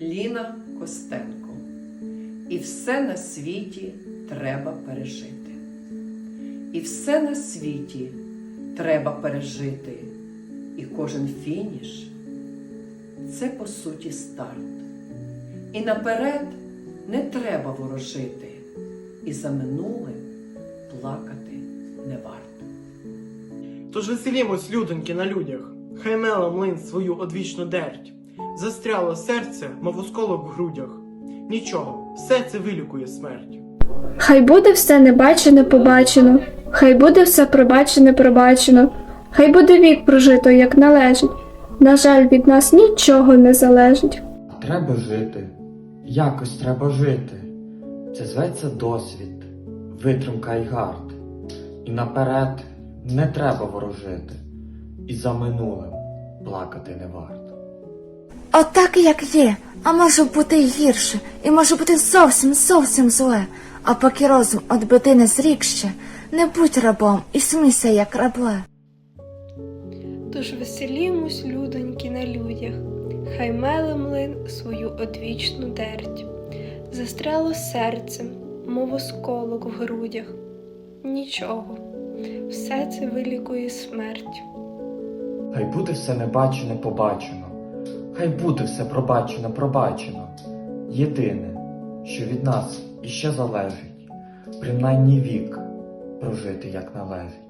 Ліна Костенко. І все на світі треба пережити. І все на світі треба пережити. І кожен фініш це по суті старт. І наперед не треба ворожити, і за минулим плакати не варто. Тож веселімось, людоньки, на людях, хай мела млин свою одвічну дерть. Застряло серце, мов осколок в грудях. Нічого, все це вилікує смерть. Хай буде все небачене побачено, хай буде все пробачене пробачено, хай буде вік прожито, як належить. На жаль, від нас нічого не залежить. Треба жити. Якось треба жити. Це зветься досвід, витримка й гард. І наперед не треба ворожити. І за минулим плакати не варт. Отак, як є, а може бути й гірше, і може бути зовсім зовсім зле. А поки розум від биди не зрік ще, не будь рабом і смійся, як рабле. Тож веселімось, людоньки, на людях, хай меле млин свою одвічну дерть. Застряло серцем, мов осколок в грудях. Нічого, все це вилікує смерть. Хай буде все небачене побачено, хай буде все пробачено пробачено. Єдине, що від нас іще залежить, принаймні вік прожити як належить.